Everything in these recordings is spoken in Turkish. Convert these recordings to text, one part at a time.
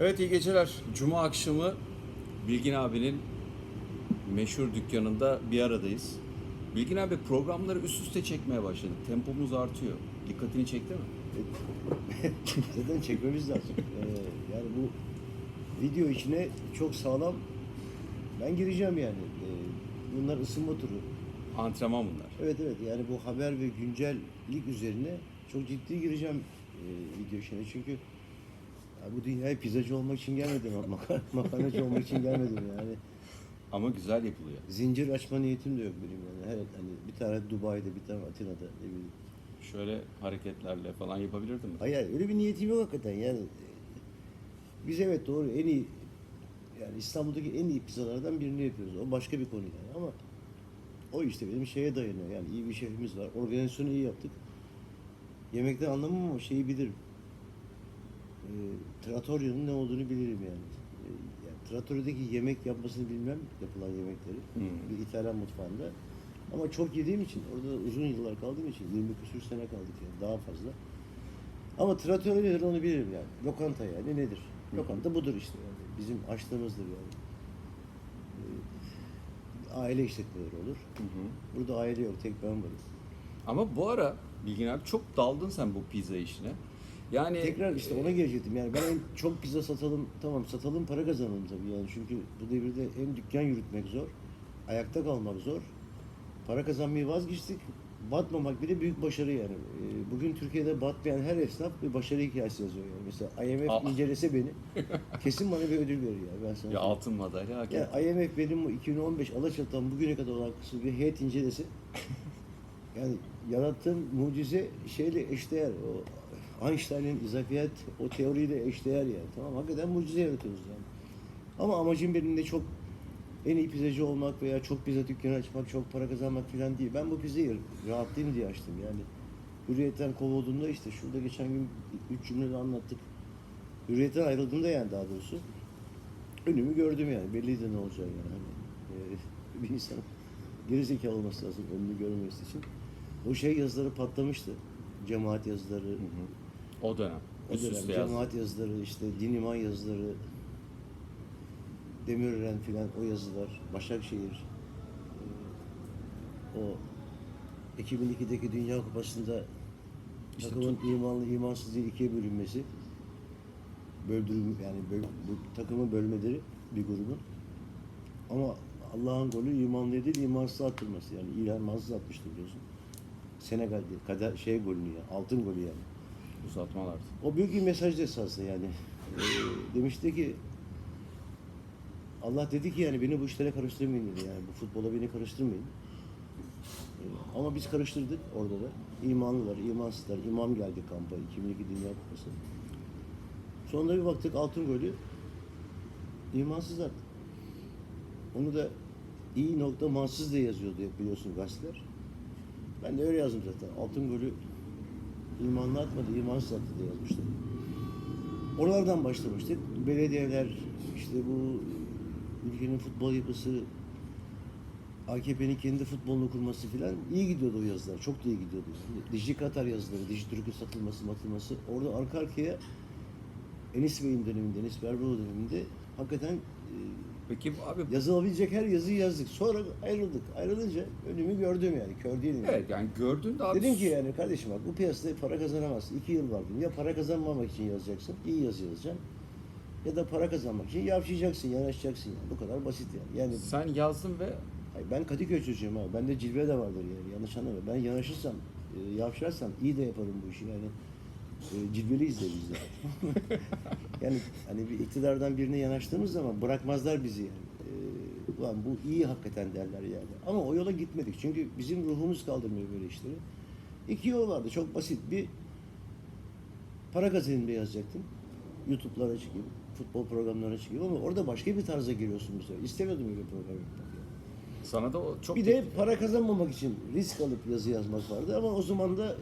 Evet iyi geceler. Cuma akşamı Bilgin abinin meşhur dükkanında bir aradayız. Bilgin abi programları üst üste çekmeye başladık. Tempomuz artıyor. Dikkatini çekti mi? Zaten çekmemiz lazım. Ee, yani bu video içine çok sağlam ben gireceğim yani. Ee, bunlar ısınma turu. Antrenman bunlar. Evet evet yani bu haber ve güncellik üzerine çok ciddi gireceğim e, video içine. Çünkü ya bu dünyaya pizzacı olmak için gelmedim. Maka- Makarnacı olmak için gelmedim yani. Ama güzel yapılıyor. Zincir açma niyetim de yok benim yani. Evet hani bir tane Dubai'de bir tane Atina'da ne bileyim. Şöyle hareketlerle falan yapabilirdim mi? Hayır öyle bir niyetim yok hakikaten yani. Biz evet doğru en iyi yani İstanbul'daki en iyi pizzalardan birini yapıyoruz. O başka bir konu yani ama o işte benim şeye dayanıyor. Yani iyi bir şefimiz var. Organizasyonu iyi yaptık. Yemekten anlamam ama şeyi bilirim. E, Trattoria'nın ne olduğunu bilirim yani. E, yani Trattoria'daki yemek yapmasını bilmem yapılan yemekleri. Hmm. Bir İtalyan mutfağında. Ama çok yediğim için, orada uzun yıllar kaldığım için 20 küsur sene kaldık yani daha fazla. Ama tratör nedir onu bilirim yani. Lokanta yani nedir? Lokanta budur işte yani. Bizim açlığımızdır yani. Ee, aile işletmeleri olur. Hı hı. Burada aile yok, tek ben varım. Ama bu ara Bilgin abi çok daldın sen bu pizza işine. Yani Tekrar işte ona gelecektim yani ben en çok pizza satalım, tamam satalım para kazanalım tabii yani. Çünkü bu devirde hem dükkan yürütmek zor, ayakta kalmak zor. Para kazanmayı vazgeçtik. Batmamak bile büyük başarı yani. Ee, Bugün Türkiye'de batmayan her esnaf bir başarı hikayesi yazıyor yani. Mesela IMF Aa. incelese beni kesin bana bir ödül verir yani. Ben sana ya altın madalya hak. Yani IMF benim bu 2015 Alaçatı'dan bugüne kadar olan kısmı bir heyet incelesi. Yani yarattığım mucize şeyle eşdeğer. O Einstein'in izafiyet o teoriyle eşdeğer yani. Tamam hakikaten mucize yaratıyoruz yani. Ama amacım benim de çok en iyi pizzacı olmak veya çok pizza dükkanı açmak, çok para kazanmak falan değil. Ben bu pizzayı rahatlayayım diye açtım yani. Hürriyetten kovulduğumda işte şurada geçen gün üç cümlede anlattık. Hürriyetten ayrıldığımda yani daha doğrusu önümü gördüm yani. Belliydi ne olacağı yani. Hani, e, bir insanın gerizekalı olması lazım önünü görmesi için. O şey yazıları patlamıştı. Cemaat yazıları, Hı hı. O dönem. o Üst dönem üste yazdı. cemaat yazıları, işte din iman yazıları, Demirören filan o yazılar, Başakşehir, e, o 2002'deki Dünya Kupası'nda İşte takımın imanlı imansız diye ikiye bölünmesi, böldürüm yani böl, bu takımı bölmeleri bir grubun. Ama Allah'ın golü imanlı değil, imansız attırması yani imansız atmıştı biliyorsun. Senegal'de kader şey golünü ya, altın golü yani. Uzatmalar. O büyük bir mesajdı esasında yani. Ee, demişti ki Allah dedi ki yani beni bu işlere karıştırmayın dedi yani bu futbola beni karıştırmayın. Ee, ama biz karıştırdık orada da. İmanlılar, imansızlar, imam geldi kampa 2002 Dünya Kupası. Sonra bir baktık altın golü imansızlar. Onu da iyi nokta mansız diye yazıyordu biliyorsun gazeteler. Ben de öyle yazdım zaten. Altın golü imanlı atmadı, imansız attı diye yazmıştım. Oralardan başlamıştık. Belediyeler, işte bu ülkenin futbol yapısı, AKP'nin kendi futbolunu kurması filan iyi gidiyordu o yazılar. Çok da iyi gidiyordu. Diji Katar yazıları, Diji Türk'ün satılması, matılması. Orada arka arkaya Enis Bey'in döneminde, Enis Berberoğlu döneminde hakikaten e, Peki abi yazılabilecek her yazıyı yazdık. Sonra ayrıldık. Ayrılınca önümü gördüm yani. Kör değilim. yani. evet yani gördüğünde abi Dedim ki yani kardeşim bak bu piyasada para kazanamazsın. İki yıl var dedim. Ya para kazanmamak için yazacaksın, iyi yazı yazacaksın. Ya da para kazanmak için yavşayacaksın, yanaşacaksın yani. Bu kadar basit yani. Yani sen yazdın ve Hayır, ben Kadıköy çocuğuyum abi. Bende cilve de vardır yani. Yanlış anlama. Ben yanaşırsam, e, yavşarsam iyi de yaparım bu işi yani. E, cilveliyiz de biz de. yani hani bir iktidardan birine yanaştığımız zaman bırakmazlar bizi yani. E, ulan bu iyi hakikaten derler yani. Ama o yola gitmedik. Çünkü bizim ruhumuz kaldırmıyor böyle işleri. İki yol vardı. Çok basit. Bir para diye yazacaktım. YouTube'lara çıkayım. Futbol programlarına çıkayım ama orada başka bir tarza giriyorsun bu sefer. İstemiyordum öyle program yapmak. yani. sana da o çok Bir de para kazanmamak için risk alıp yazı yazmak vardı ama o zaman da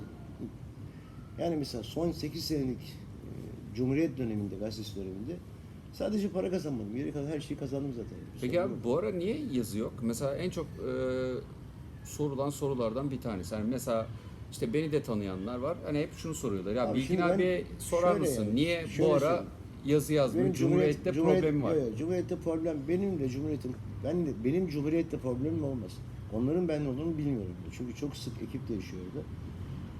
yani mesela son 8 senelik e, Cumhuriyet döneminde, gazetesi döneminde sadece para kazanmadım. Geri kalan her şeyi kazandım zaten. Peki sorun abi yok. bu ara niye yazı yok? Mesela en çok e, sorulan sorulardan bir tanesi. Yani mesela işte beni de tanıyanlar var. Hani hep şunu soruyorlar. Ya Abi Bilgin şimdi ben abiye sorar şöyle mısın? yani, niye şöyle bu ara söyleyeyim. yazı yazmıyor. Cumhuriyette problemi var. Evet, Cumhuriyette problem benim de Cumhuriyet'in ben de benim Cumhuriyette problemim olmaz. Onların ben olduğunu bilmiyorum. Çünkü çok sık ekip değişiyor orada.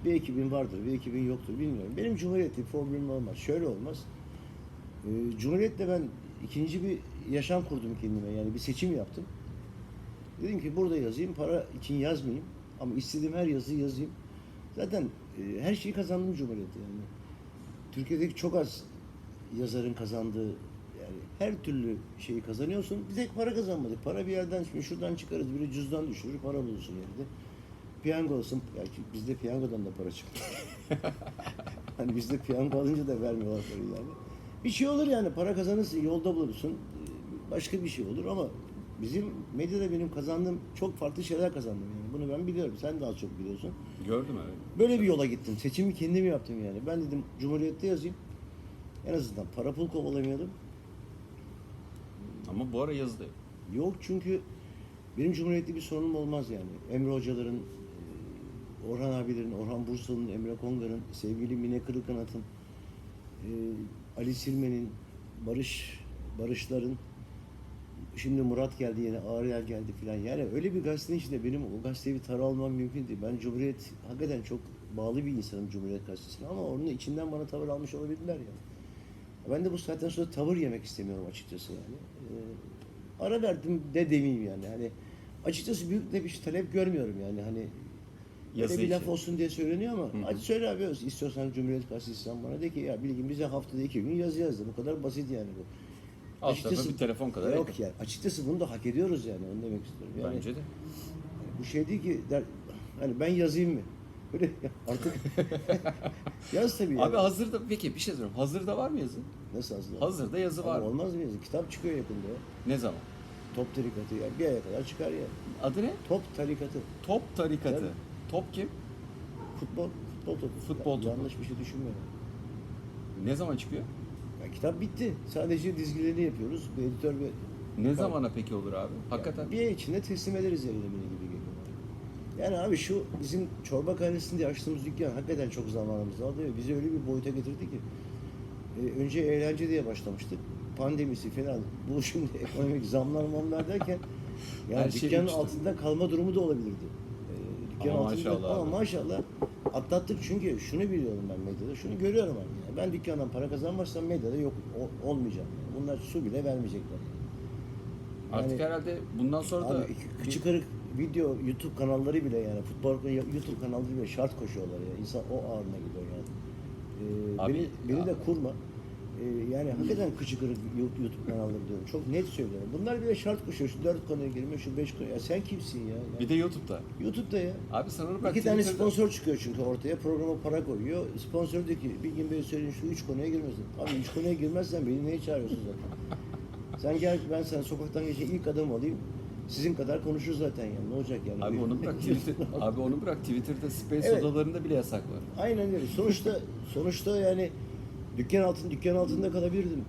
Bir ekibin vardır, bir ekibin yoktur bilmiyorum. Benim Cumhuriyet'te problemim olmaz. Şöyle olmaz. Ee, Cumhuriyet'te ben ikinci bir yaşam kurdum kendime. Yani bir seçim yaptım. Dedim ki burada yazayım, para için yazmayayım. Ama istediğim her yazıyı yazayım. Zaten e, her şeyi kazandım Cumhuriyet'te yani. Türkiye'deki çok az yazarın kazandığı yani her türlü şeyi kazanıyorsun. Bir tek para kazanmadık. Para bir yerden şimdi şuradan çıkarız. Biri cüzdan düşürür, para bulursun yerde. Piyango olsun. Yani bizde piyangodan da para çıktı. hani bizde piyango alınca da vermiyorlar parayı yani. Bir şey olur yani. Para kazanırsın, yolda bulursun. Başka bir şey olur ama bizim medyada benim kazandığım çok farklı şeyler kazandım yani. Bunu ben biliyorum. Sen de az çok biliyorsun. Gördüm evet. Böyle bir yola gittim. Seçimi kendim yaptım yani. Ben dedim Cumhuriyet'te yazayım. En azından para pul kovalamayalım. Ama bu ara yazı da yok. Çünkü benim Cumhuriyet'te bir sorunum olmaz yani. Emre Hocaların, Orhan abilerin, Orhan Bursalı'nın, Emre Kongar'ın, sevgili Mine Kırıkanat'ın, e, Ali Silmen'in, Barış, Barışların, şimdi Murat geldi yine, Ağrıyer geldi filan. Yani öyle bir gazetenin içinde benim o gazeteye bir tara almam mümkün değil. Ben Cumhuriyet, hakikaten çok bağlı bir insanım Cumhuriyet Gazetesi'ne ama onun içinden bana tavır almış olabilirler yani. Ben de bu saatten sonra tavır yemek istemiyorum açıkçası yani. Ee, ara verdim de demeyeyim yani. Hani açıkçası büyük de bir talep görmüyorum yani. Hani Yazı Böyle bir laf olsun diye söyleniyor ama hadi söyle abi istiyorsan Cumhuriyet Gazetesi sen bana de ki ya bilgin bize haftada iki gün yazı yazdı. Bu kadar basit yani bu. Alt tarafa bir telefon kadar Yok yakın. yani. Açıkçası bunu da hak ediyoruz yani. Onu demek istiyorum. Yani, Bence de. Bu şey değil ki der, hani ben yazayım mı? Böyle artık yaz tabii. Abi yani. hazırda peki bir şey soruyorum. Hazırda var mı yazı? Nasıl hazırlar? Hazırda yazı var. Ama olmaz mı yazı? Kitap çıkıyor yakında ya. Ne zaman? Top tarikatı ya. Bir aya kadar çıkar ya. Adı ne? Top tarikatı. Top tarikatı. Tabii. Top kim? Futbol, futbol topu. Futbol topu. Yanlış bir şey düşünmüyorum. Ne zaman çıkıyor? Ya, kitap bitti. Sadece dizgilerini yapıyoruz. Bir editör ve Ne zamana peki olur abi? Hakikaten. Yani bir ay içinde teslim ederiz yayınlamını gibi geliyor. Yani abi şu bizim çorba kahvesinde açtığımız dükkan hakikaten çok zamanımızı aldı ve bizi öyle bir boyuta getirdi ki. e, önce eğlence diye başlamıştık. Pandemisi falan. Bu şimdi ekonomik zamlar mamlar derken yani Her şey dükkanın uçtu. altında kalma durumu da olabilirdi. Ama altında maşallah ama abi. maşallah atlattık çünkü şunu biliyorum ben medyada. Şunu görüyorum abi. Yani ben dükkandan para kazanmazsam medyada yok o- olmayacağım. Yani. Bunlar su bile vermeyecekler. Artık Yani- herhalde bundan sonra da Abi küçük kırık video YouTube kanalları bile yani futbol YouTube kanalları bile şart koşuyorlar ya. İnsan o ağırına gidiyor yani. Ee, Abi, beni, beni de ya. kurma. Ee, yani hakikaten küçük kırık YouTube kanalları diyorum. Çok net söylüyorum. Bunlar bile şart koşuyor. Şu dört konuya girme, şu beş konuya. Ya sen kimsin ya? Yani bir de YouTube'da. YouTube'da ya. Abi sana bırak. İki tane Twitter'da- sponsor çıkıyor çünkü ortaya. Programa para koyuyor. Sponsor diyor ki bir gün böyle söyleyin şu üç konuya girmesin. Abi üç konuya girmezsen beni neye çağırıyorsun zaten? Sen gel ben sana sokaktan geçen ilk adım alayım. Sizin kadar konuşur zaten yani. Ne olacak yani? Abi onu bırak Twitter. abi onu bırak Twitter'da space Evet. odalarında bile yasak var. Aynen öyle. Sonuçta sonuçta yani dükkan altın dükkan altında kalabilirdim.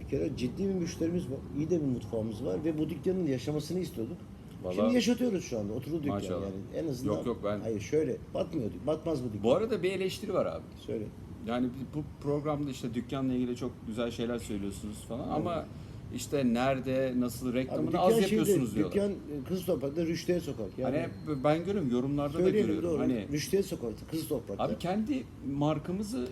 Bir kere ciddi bir müşterimiz var. iyi de bir mutfağımız var ve bu dükkanın yaşamasını istiyorduk. Vallahi- Şimdi yaşatıyoruz şu anda. Oturdu dükkan Maşallah. yani. En azından Yok, yok, ben- Hayır şöyle batmıyor. Batmaz bu dükkan. Bu arada bir eleştiri var abi. Söyle. Yani bu programda işte dükkanla ilgili çok güzel şeyler söylüyorsunuz falan ama işte nerede, nasıl reklamını az şeyde, yapıyorsunuz diyorlar. Dükkan e, Kız Toprak'ta Rüştüye Sokak. Yani Hani hep ben görüyorum yorumlarda da görüyorum. doğru. Hani Rüştüye Sokak'ta Kız Toprak'ta. abi kendi markamızı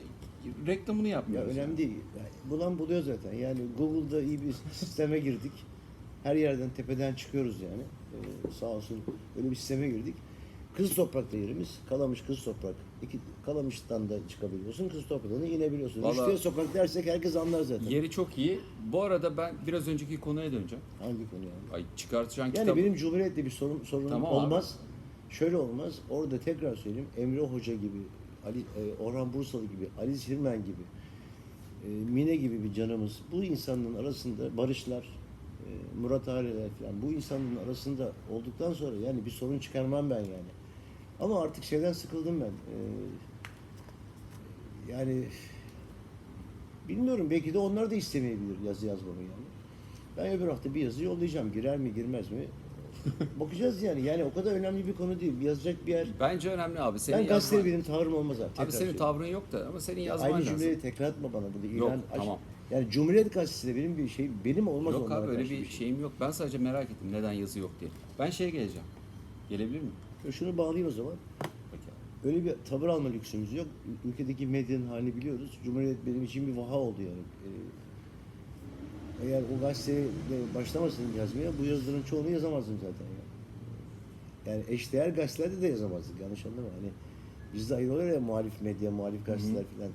reklamını Ya yapmıyoruz. önemli değil. Yani bulan buluyor zaten. Yani Google'da iyi bir sisteme girdik. Her yerden tepeden çıkıyoruz yani. Ee, sağ olsun öyle bir sisteme girdik. Kız Toprak'ta yerimiz. Kalamış Kız Toprak. İki, Kalamış'tan da çıkabiliyorsun. Kız Toprak'tan inebiliyorsun. Vallahi- Rüştüye Sokak dersek herkes anlar zaten. Yeri çok iyi. Bu arada ben biraz önceki konuya döneceğim. Hangi konu yani? Ay çıkartacağın Yani kitabı. benim Cumhuriyet'te bir sorun, sorunum Tamam abi. olmaz. Şöyle olmaz. Orada tekrar söyleyeyim. Emre Hoca gibi, Ali e, Orhan Bursalı gibi, Ali Sirmen gibi, e, Mine gibi bir canımız bu insanların arasında Barışlar, e, Murat Aileler falan bu insanların arasında olduktan sonra yani bir sorun çıkarmam ben yani. Ama artık şeyden sıkıldım ben. E, yani bilmiyorum belki de onlar da istemeyebilir yazı yazmamı yani. Ben öbür hafta bir yazı yollayacağım. Girer mi girmez mi? bakacağız yani. Yani o kadar önemli bir konu değil. Yazacak bir yer. Bence önemli abi. Senin ben gazeteye yazman- benim tavrım olmaz abi. Abi senin tavrın yok da ama senin yazman Aynı lazım. cümleyi tekrar etme bana burada. Yok, İlan aç- tamam. Yani Cumhuriyet Gazetesi de benim bir şey, benim olmaz Yok abi öyle bir şey. şeyim yok. Ben sadece merak ettim neden yazı yok diye. Ben şeye geleceğim. Gelebilir miyim? Şunu bağlayayım o zaman. Peki. Öyle bir tavır alma lüksümüz yok. Ül- Ülkedeki medyanın halini biliyoruz. Cumhuriyet benim için bir vaha oldu yani. Ee, eğer o gazeteye başlamasaydım yazmaya bu yazıların çoğunu yazamazdım zaten yani. Yani eşdeğer gazetelerde de yazamazdık yanlış anlama. Hani bizde ayrılıyor ya muhalif medya, muhalif gazeteler filan.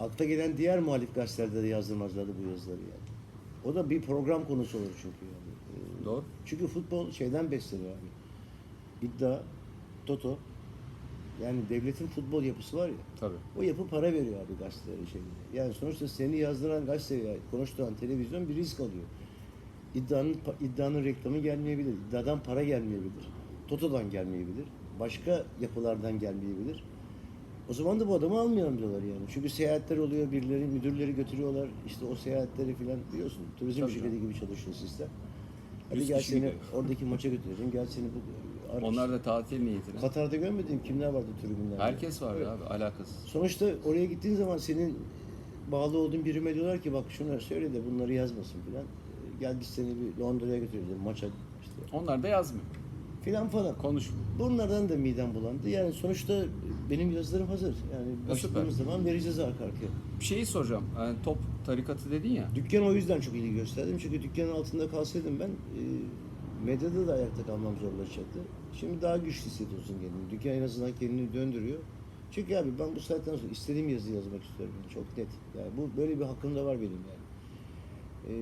Akla gelen diğer muhalif gazetelerde de yazdırmazlardı bu yazıları yani. O da bir program konusu olur çünkü yani. Doğru. çünkü futbol şeyden besleniyor abi. İddia, toto. Yani devletin futbol yapısı var ya. Tabii. O yapı para veriyor abi gazetelere şeylere. Yani sonuçta seni yazdıran gazete veya konuşturan televizyon bir risk alıyor. İddianın, iddianın reklamı gelmeyebilir. İddiadan para gelmeyebilir. Toto'dan gelmeyebilir. Başka yapılardan gelmeyebilir. O zaman da bu adamı almayalım diyorlar yani. Çünkü seyahatler oluyor, birileri, müdürleri götürüyorlar. İşte o seyahatleri filan biliyorsun. Turizm Tabii şirketi canım. gibi çalışıyor sistem. Hadi gel seni oradaki maça götürelim. Gel seni bu ara- Onlar da tatil niyetine. Katar'da görmediğim kimler vardı tribünlerde. Herkes var Evet. abi alakasız. Sonuçta oraya gittiğin zaman senin bağlı olduğun birime diyorlar ki bak şunları söyle de bunları yazmasın filan. Ee, Gel biz seni bir Londra'ya götürelim maça işte Onlar da yazmıyor. filan falan. Konuşmuyor. Bunlardan da midem bulandı. Yani sonuçta benim yazılarım hazır. Yani başladığımız zaman vereceğiz arka arkaya. Bir şeyi soracağım. Yani top tarikatı dedin ya. Dükkan o yüzden çok ilgi gösterdim. Çünkü dükkanın altında kalsaydım ben e, medyada da ayakta kalmam zorlaşacaktı. Şimdi daha güçlü hissediyorsun kendini. Dükkan en azından kendini döndürüyor. Çünkü abi ben bu saatten sonra istediğim yazı yazmak istiyorum. Yani çok net. Yani bu böyle bir hakkım da var benim yani. E,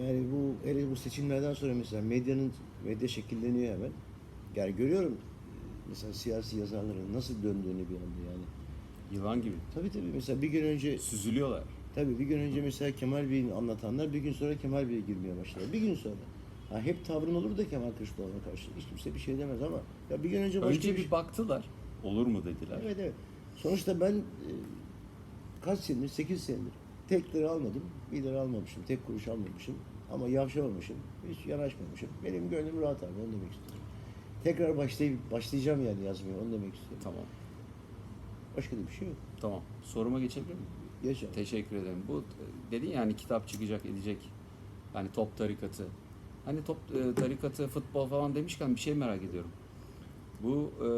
yani bu hele bu seçimlerden sonra mesela medyanın medya şekilleniyor hemen. Yani görüyorum mesela siyasi yazarların nasıl döndüğünü bir anda yani. Yılan gibi. Tabii tabii mesela bir gün önce Süzülüyorlar. Tabii bir gün önce mesela Kemal Bey'in anlatanlar bir gün sonra Kemal Bey'e girmeye başladı. Bir gün sonra. Ha, hep tavrın olur da Kemal Kılıçdaroğlu'na karşı. Hiç kimse bir şey demez ama ya bir gün önce başka Önce bir bir baktılar. Olur mu dediler. Evet evet. Sonuçta ben e, kaç senedir? 8 senedir. Tek lira almadım. Bir lira almamışım. Tek kuruş almamışım. Ama yavşamamışım. Hiç yanaşmamışım. Benim gönlüm rahat abi. Onu demek istiyorum. Tekrar başlayıp başlayacağım yani yazmaya. Onu demek istiyorum. Tamam. Başka da bir şey yok. Tamam. Soruma geçebilir miyim? Yaşa. Teşekkür ederim. Bu dedin ya hani kitap çıkacak edecek. Hani top tarikatı. Hani top e, tarikatı, futbol falan demişken bir şey merak ediyorum. Bu e,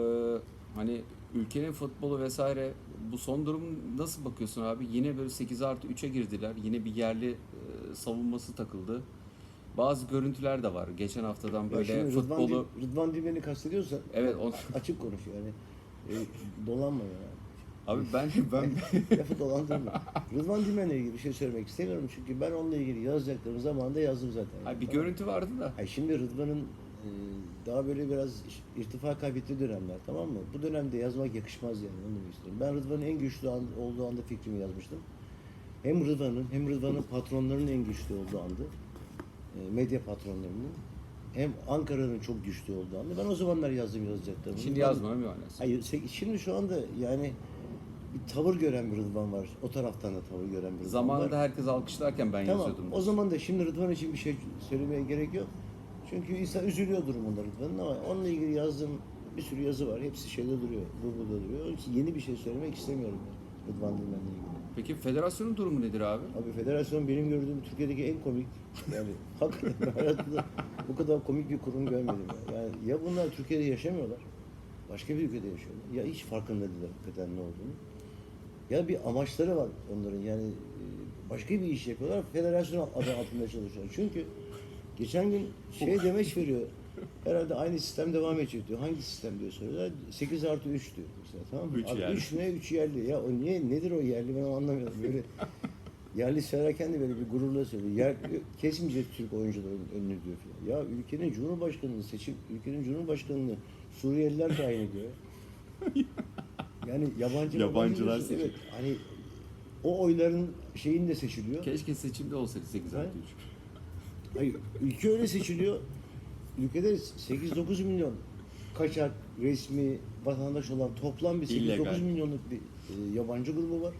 hani ülkenin futbolu vesaire bu son durum nasıl bakıyorsun abi? Yine böyle 8 artı 3'e girdiler. Yine bir yerli e, savunması takıldı. Bazı görüntüler de var. Geçen haftadan Ya böyle Rıdvan, futbolu... Dil- Rıdvan Dilmen'i kastediyorsan Evet o... açık konuş yani. E, dolanma ya. Abi ben ben Lafı dolandırma. Rıdvan Dilmen'le ilgili bir şey söylemek istemiyorum çünkü ben onunla ilgili yazacaklarımı zamanında yazdım zaten. Ay, bir Tamam. görüntü vardı da. Ay şimdi Rıdvan'ın e, daha böyle biraz irtifa kaybettiği dönemler tamam mı? Bu dönemde yazmak yakışmaz yani onu demek istiyorum. Ben Rıdvan'ın en güçlü an, olduğu anda fikrimi yazmıştım. Hem Rıdvan'ın hem Rıdvan'ın patronlarının en güçlü olduğu andı. E, medya patronlarının. Hem Ankara'nın çok güçlü olduğu anda. Ben o zamanlar yazdım yazacaklarımı. Şimdi bir manası. Hayır, şimdi şu anda yani bir tavır gören bir Rıdvan var. O taraftan da tavır gören bir Rıdvan Zamanında var. herkes alkışlarken ben Tamam, yazıyordum. o zaman da şimdi Rıdvan için bir şey söylemeye gerek yok. Çünkü insan üzülüyor durumunda Rıdvan'ın ama onunla ilgili yazdığım bir sürü yazı var. Hepsi şeyde duruyor, Google'da duruyor. Onun için yeni bir şey söylemek istemiyorum yani Rıdvan Dilmen'le ilgili. Peki federasyonun durumu nedir abi? Abi federasyon benim gördüğüm Türkiye'deki en komik yani hakikaten ben hayatımda bu kadar komik bir kurum görmedim ya. Yani ya bunlar Türkiye'de yaşamıyorlar. Başka bir ülkede yaşıyorlar. Ya hiç farkında değiller hakikaten ne olduğunu. Ya bir amaçları var onların yani e, başka bir iş yapıyorlar. Federasyon adı altında çalışıyorlar. Çünkü geçen gün şey demeç veriyor. Herhalde aynı sistem devam edecek diyor. Hangi sistem diyor soruyorlar. 8 artı 3 diyor mesela tamam mı? Üç Abi yerli. 3 ne? 3 yerli. Ya o niye? Nedir o yerli? Ben anlamıyorum. Böyle yerli söylerken de böyle bir gururla söylüyor. Yer, kesmeyecek Türk oyuncuların önünü diyor falan. Ya ülkenin cumhurbaşkanını seçip ülkenin cumhurbaşkanını Suriyeliler tayin ediyor. Yani yabancı Yabancılar yabancı- seçiyor. Evet, hani o oyların şeyinde seçiliyor. Keşke seçimde olsaydı 8 Ha? artı 3. Hayır, ülke öyle seçiliyor. Ülkede 8-9 milyon kaçak, resmi, vatandaş olan toplam bir 8-9 İllegal. milyonluk bir e, yabancı grubu var.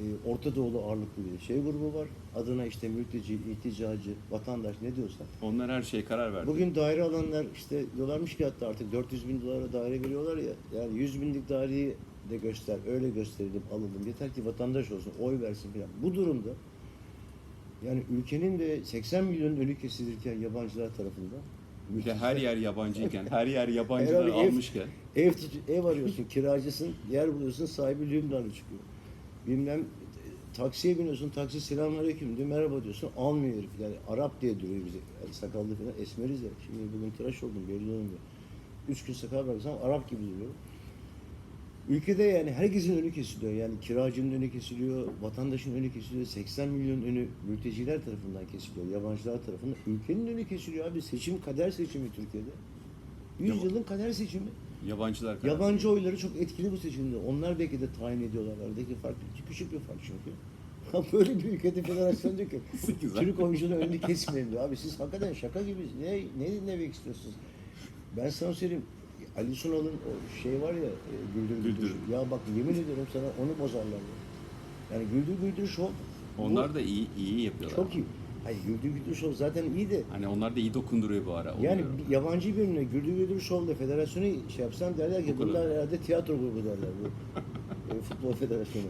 E, Orta Doğulu ağırlıklı bir şey grubu var. Adına işte mülteci, ilticacı, vatandaş ne diyorsan. Onlar her şeye karar verdi. Bugün daire alanlar işte diyorlarmış ki hatta artık 400 bin dolara daire veriyorlar ya. Yani 100 binlik daireyi de göster, öyle gösterelim, alalım. Yeter ki vatandaş olsun, oy versin falan. Bu durumda yani ülkenin de 80 milyon önü kesilirken yabancılar tarafından Bir de her yer yabancıyken, her yer yabancılar ev- almışken. Ev, tut- ev arıyorsun, kiracısın, yer buluyorsun, sahibi Lübnanlı çıkıyor. Bilmem taksiye biniyorsun, taksi selamünaleyküm diyor, merhaba diyorsun, almıyor herif. Yani Arap diye duruyor bize. Yani sakallı falan, esmeriz ya. Şimdi bugün tıraş oldum, belli olmuyor. Üç gün sakal bıraksam Arap gibi duruyor. Ülkede yani herkesin önü kesiliyor. Yani kiracının önü kesiliyor, vatandaşın önü kesiliyor. 80 milyon önü mülteciler tarafından kesiliyor, yabancılar tarafından. Ülkenin önü kesiliyor abi. Seçim kader seçimi Türkiye'de. 100 Yaban- yılın kader seçimi. Yabancılar karar Yabancı oyları çok etkili bu seçimde. Onlar belki de tayin ediyorlar. Aradaki fark küçük bir fark çünkü. Böyle bir ülkede federasyon diyor ki. Türk oyuncunun önünü kesmeyin diyor. Abi siz hakikaten şaka gibi. Ne, ne dinlemek istiyorsunuz? Ben sana söyleyeyim. Ali Sunal'ın o şey var ya e, Güldür Güldür. Güldür. Ya bak yemin ediyorum sana onu bozarlar. ya. Yani Güldür Güldür bu Onlar da iyi iyi yapıyorlar. çok iyi. Hayır Güldür Güldür Show zaten iyi de Hani onlar da iyi dokunduruyor bu ara. yani bir yabancı birine Güldür Güldür Show'la federasyonu şey yapsan derler ki Bu kadar. bunlar herhalde tiyatro grubu derler bu e, futbol federasyonu.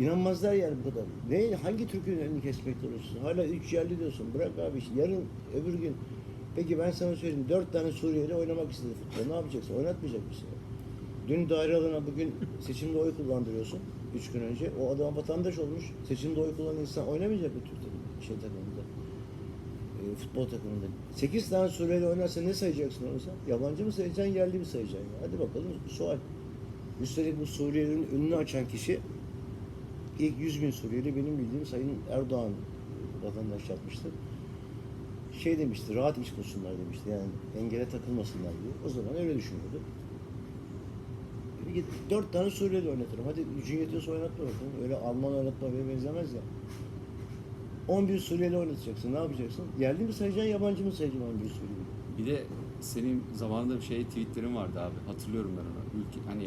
İnanmazlar yani bu kadar. Ne, hangi Türk'ün elini kesmekte uğraşıyorsun? Hala üç yerli diyorsun. Bırak abi işte yarın öbür gün. Peki ben sana söyleyeyim. Dört tane Suriyeli oynamak istedi futbol. Ne yapacaksın? Oynatmayacak mısın? Dün daire alana bugün seçimde oy kullandırıyorsun. Üç gün önce. O adam vatandaş olmuş. Seçimde oy kullanan insan oynamayacak mı Türk takımı- şey takımında? e, futbol takımında. 8 tane Suriyeli oynarsa ne sayacaksın onu sen? Yabancı mı sayacaksın, yerli mi sayacaksın? ya? Hadi bakalım sual. Üstelik bu Suriyelilerin önünü açan kişi ilk 100 bin Suriyeli benim bildiğim Sayın Erdoğan vatandaş yapmıştı. Şey demişti, rahat iş bulsunlar demişti. Yani engele takılmasınlar diye. O zaman öyle düşünüyordu. Git dört tane Suriyeli oynatırım. Hadi gücün yetiyorsa oynatma bakalım. Öyle Alman oynatmaya benzemez ya. 11 Suriyeli oynatacaksın. Ne yapacaksın? Yerli mi sayacaksın, yabancı mı sayacaksın 11 Suriyeli? Bir de senin zamanında bir şey tweetlerin vardı abi. Hatırlıyorum ben onu. Ülke hani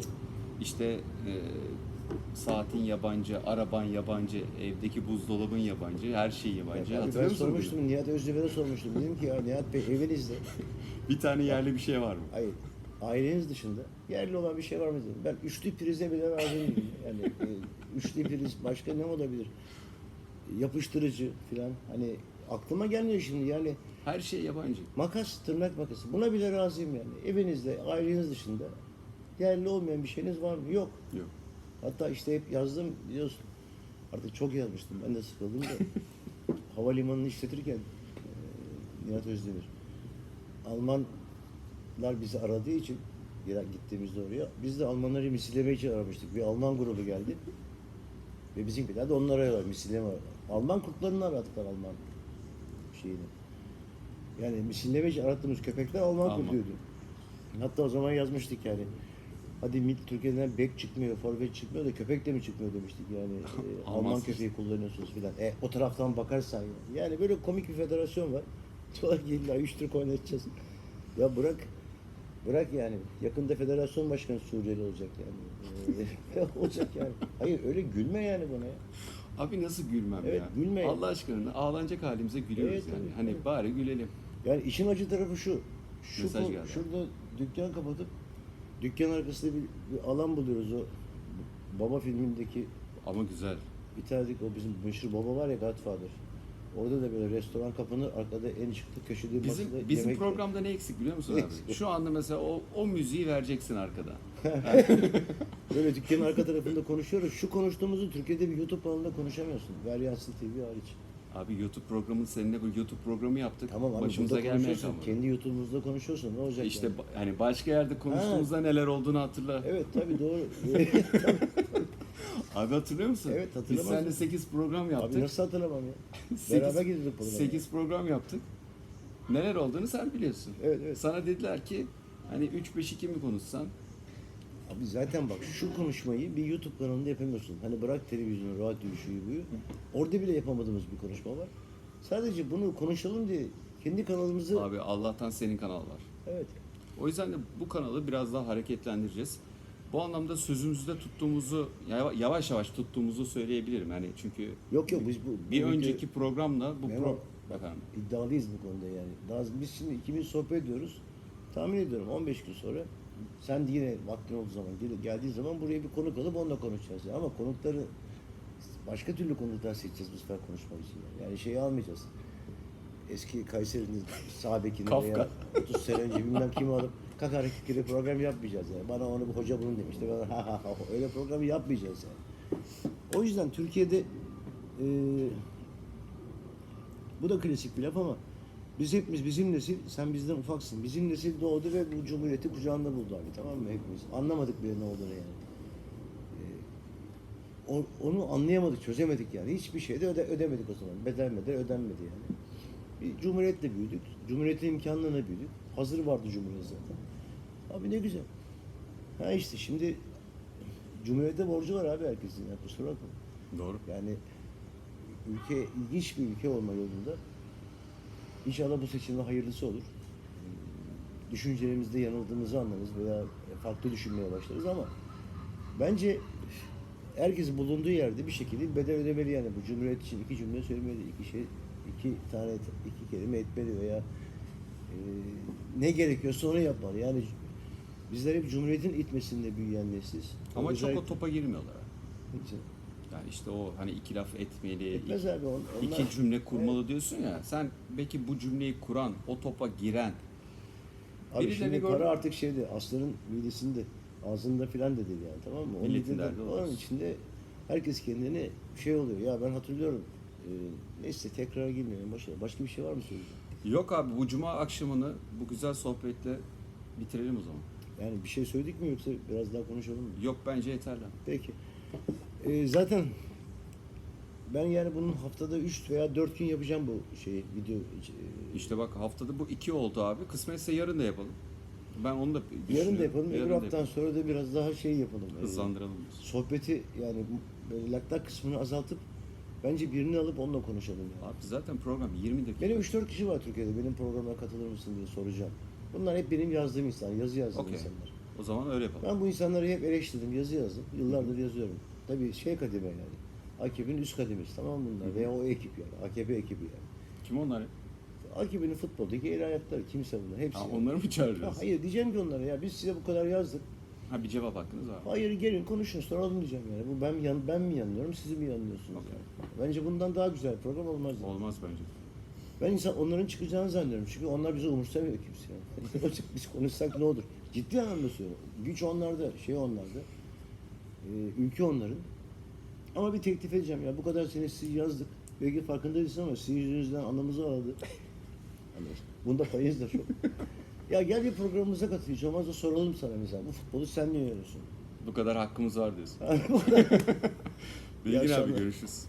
işte e, saatin yabancı, araban yabancı, evdeki buzdolabın yabancı, her şey yabancı. Ya, ben sormuştum, bunu? Nihat Özdemir'e sormuştum. Dedim ki ya Nihat Bey evinizde, Bir tane yerli bir şey var mı? hayır aileniz dışında yerli olan bir şey var mı dedim. Ben üçlü prize bile razı değilim. Yani e, üçlü priz başka ne olabilir? Yapıştırıcı falan. Hani aklıma gelmiyor şimdi yani Her şey yabancı. makas, tırnak makası. Buna bile razıyım yani. Evinizde, aileniz dışında yerli olmayan bir şeyiniz var mı? Yok. Yok. Hatta işte hep yazdım biliyorsun. Artık çok yazmıştım. Ben de sıkıldım da. Havalimanını işletirken e, Nihat Özdemir Almanlar bizi aradığı için gittiğimizde oraya biz de Almanları misilleme için aramıştık. Bir Alman grubu geldi. Ve bizimkiler de onları arıyorlar. Misilleme. Alman kurtlarını aradılar Alman şeyini. Yani misilleme arattığımız köpekler Alman, Alman. kurtuydu. Hatta o zaman yazmıştık yani. Hadi mil Türkiye'den bek çıkmıyor, forvet çıkmıyor da köpek de mi çıkmıyor demiştik yani. E, Alman köpeği kullanıyorsunuz filan. E, o taraftan bakarsan yani. Yani böyle komik bir federasyon var. Diyorlar ki illa üç Türk oynatacağız. Ya bırak bırak yani. Yakında federasyon başkanı Suriyeli olacak yani. E, olacak yani. Hayır öyle gülme yani buna ya. Abi nasıl gülmem Evet, ya? gülme. Allah aşkına ağlanacak halimize gülüyoruz Evet, yani. evet, hani evet. bari gülelim. Yani işin acı tarafı şu. Şu Mesaj geldi. şurada dükkan kapatıp dükkan arkasında bir, bir alan buluyoruz o Baba filmindeki Ama güzel. bir tane o bizim meşhur baba var ya Godfather. Orada da böyle restoran kapanır arkada en çıktı köşede Bizim masada bizim yemek- programda ne eksik biliyor musun abi? eksik? Şu anda mesela o o müziği vereceksin arkada. Böyle dükkanın arka tarafında konuşuyoruz. Şu konuştuğumuzu Türkiye'de bir YouTube kanalında konuşamıyorsun. Veryansın TV hariç. Abi YouTube programı seninle bir YouTube programı yaptık. Tamam abi Başımıza gelmeye kalmadı. Kendi YouTube'umuzda konuşuyorsun. Ne olacak İşte yani? hani başka yerde konuştuğumuzda neler olduğunu hatırla. Evet tabii doğru. Abi hatırlıyor musun? Evet, Biz hatırlamaz seninle mıyım? 8 program yaptık. Abi nasıl hatırlamam ya? Beraber gidiyorduk programa. 8 program yaptık. Neler olduğunu sen biliyorsun. Evet, evet. Sana dediler ki hani 3-5-2 mi konuşsan? Abi zaten bak şu konuşmayı bir YouTube kanalında yapamıyorsun. Hani bırak televizyonu, radyoyu, şuyu buyu. Orada bile yapamadığımız bir konuşma var. Sadece bunu konuşalım diye kendi kanalımızı... Abi Allah'tan senin kanal var. Evet. O yüzden de bu kanalı biraz daha hareketlendireceğiz. Bu anlamda sözümüzde tuttuğumuzu yava- yavaş yavaş tuttuğumuzu söyleyebilirim. Yani çünkü Yok yok biz bu bir bu önceki programla bu pro efendim. iddialıyız bu konuda yani. Daha biz şimdi ikimiz sohbet ediyoruz. Tahmin ediyorum 15 gün sonra sen de yine vaktin olduğu zaman gel- geldiği zaman buraya bir konuk alıp onunla konuşacağız. Yani. Ama konukları başka türlü konuklar seçeceğiz bu sefer konuşmak için. Yani, yani şeyi almayacağız. Eski Kayseri'nin sağ bekini veya 30 sene önce bilmem kimi alıp kakar kere program yapmayacağız yani. Bana onu bir hoca bunun demişti. Ben ha ha ha öyle programı yapmayacağız yani. O yüzden Türkiye'de eee bu da klasik bir laf ama biz hepimiz bizim nesil, sen bizden ufaksın. Bizim nesil doğdu ve bu cumhuriyeti kucağında buldu abi tamam mı hepimiz? Anlamadık bile ne olduğunu yani. O- onu anlayamadık, çözemedik yani. Hiçbir şeyde öde, ödemedik o zaman. Bedel bedel ödenmedi yani. Bir cumhuriyetle büyüdük. Cumhuriyetin imkanlarına büyüdük. Hazır vardı cumhuriyet zaten. Abi ne güzel. Ha işte şimdi Cumhuriyete borcu var abi herkesin. Ya, kusura bakma. Doğru. Yani ülke ilginç bir ülke olma yolunda. İnşallah bu seçimde hayırlısı olur. Düşüncelerimizde yanıldığımızı anlarız veya farklı düşünmeye başlarız ama bence herkes bulunduğu yerde bir şekilde bedel ödemeli yani bu cumhuriyet için iki cümle söylemeli, iki şey, iki tane iki kelime etmeli veya e, ne gerekiyorsa onu yapmalı. Yani bizler hep cumhuriyetin itmesinde büyüyen nesiliz. Ama çok Özellikle- o topa girmiyorlar. Yani işte o hani iki laf etmeli, Etmez iki, abi. On, onlar, iki cümle kurmalı diyorsun ya. Sen belki bu cümleyi kuran, o topa giren Abi Birilerini şimdi gördüm. para artık şeyde aslanın midesinde ağzında filan dedi yani tamam mı? Milletin derdi Onun içinde herkes kendine şey oluyor. Ya ben hatırlıyorum. E, neyse tekrar girmeyelim başa. Başka bir şey var mı söyleyeceğim? Yok abi bu cuma akşamını bu güzel sohbetle bitirelim o zaman. Yani bir şey söyledik mi yoksa biraz daha konuşalım mı? Yok bence yeterli. Peki. E, zaten ben yani bunun haftada 3 veya 4 gün yapacağım bu şeyi video. e, İşte bak haftada bu iki oldu abi. Kısmetse yarın da yapalım. Ben onu da yarın da yapalım. Öbür da haftadan sonra da biraz daha şey yapalım. E, Hızlandıralım biz. sohbeti yani böyle laklak kısmını azaltıp bence birini alıp onunla konuşalım. Yani. Abi zaten program 20 dakika. Benim 3-4 kişi var Türkiye'de benim programa katılır mısın diye soracağım. Bunlar hep benim yazdığım insan, yazı yazdığım Okey. insanlar. O zaman öyle yapalım. Ben bu insanları hep eleştirdim, yazı yazdım. Yıllardır yazıyorum. Tabii şey kademe yani. AKP'nin üst kademesi tamam mı bunlar? Veya o ekip yani. AKP ekibi yani. Kim onlar? AKP'nin futboldaki el ayakları kimse bunlar. Hepsi. Ha, onları mı Ya çağıracağız? hayır diyeceğim ki onlara ya biz size bu kadar yazdık. Ha bir cevap hakkınız var. Hayır gelin konuşun soralım diyeceğim yani. Bu ben mi yan, ben mi yanılıyorum siz mi yanılıyorsunuz? Okey. yani? Bence bundan daha güzel program olmaz. yani. Olmaz bence. Ben insan onların çıkacağını zannediyorum. Çünkü onlar bizi umursamıyor kimse. Yani. Biz konuşsak ne olur? Ciddi anlamda söylüyorum. Güç onlarda, şey onlarda. Ee, ülke onların. Ama bir teklif edeceğim ya. Bu kadar sene sizi yazdık. Belki farkında değilsin ama sizin yüzünüzden anamızı ağladı. Hani bunda payınız da çok. ya gel bir programımıza katıl. Hiç olmazsa soralım sana mesela. Bu futbolu sen niye oynuyorsun? Bu kadar hakkımız var diyorsun. İyi Bilgin abi görüşürüz.